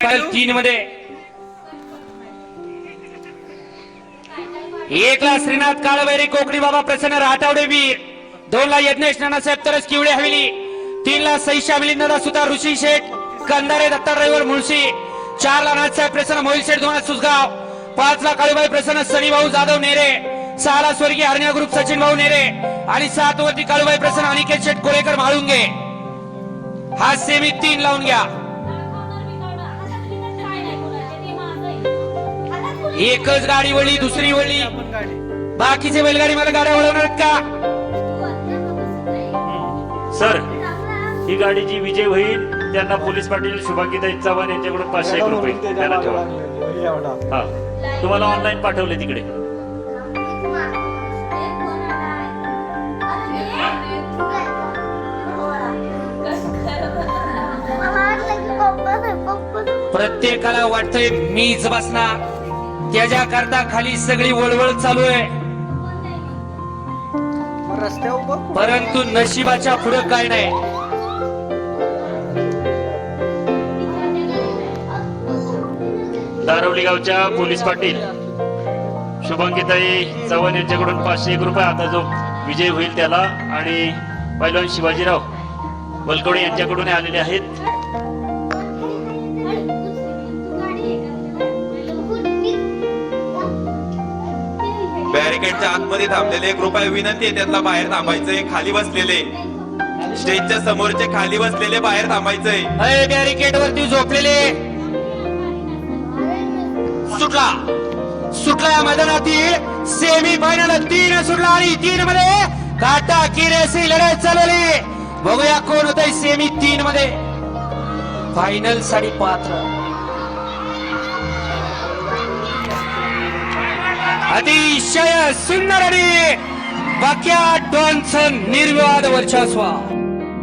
तीन मध्ये. एक ला श्रीनाथ काळभैरी कोकणी बाबा प्रसन्न राठावडे वीर. दोन ला यज्ञेश नानासाहेब तरस किवळे हवेली. तीन ला सईशा मिलिंदा सुतार ऋषी शेठ कंदारे दत्ता ड्रायव्हर मुळशी. चार ला नाथसाहेब प्रसन्न मोहिल शेठ दोन सुसगाव पाच ला काळूबाई प्रसन्न सनी भाऊ जाधव नेरे. सहा ला स्वर्गीय हरण्या ग्रुप सचिन भाऊ नेरे. आणि सात वरती काळूबाई प्रसन्न अनिकेत शेठ कोळेकर म्हाळुंगे. हा सेमी तीन लावून घ्या. एकच गाडी वळली दुसरी वळली. बाकीचे बैलगाडी मला गाड्या वळवणार का? सर ही गाडी जी विजय होईल त्यांना पोलीस पाटील शुभांगीताई चव्हाण यांच्याकडून पाचशे एक रुपये. त्यांना ठेवा. हा. तुम्हाला ऑनलाईन पाठवले तिकडे. प्रत्येकाला वाटतंय मीच बसणार. त्याच्या करता खाली सगळी वळवळ चालू आहे. परंतु नशिबाच्या पुढे काय नाही. दारवली गावच्या पोलीस पाटील शुभांगीताई चव्हाण यांच्याकडून पाचशे एक रुपये आता जो विजय होईल त्याला आणि पैलवान शिवाजीराव वलकवडे यांच्याकडून आलेले आहेत. बॅरिकेडच्या आतमध्ये थांबलेले. एक रुपये विनंती आहे त्यांना बाहेर थांबायचंय खाली बसलेले. स्टेजच्या समोरचे खाली बसलेले बाहेर थांबायचंय. अरे बॅरिकेड वरती झोपलेले. सुटला. सुटला या मैदानातील सेमी फायनल तीन सुटला आणि तीन मध्ये काटा किरेसी लढत चालवली. बघूया कोण होत सेमी तीन मध्ये. फायनलसाठी पात्र अतिशय सुंदर आणि वाक्या डॉनसन निर्विवाद वर्चस्व.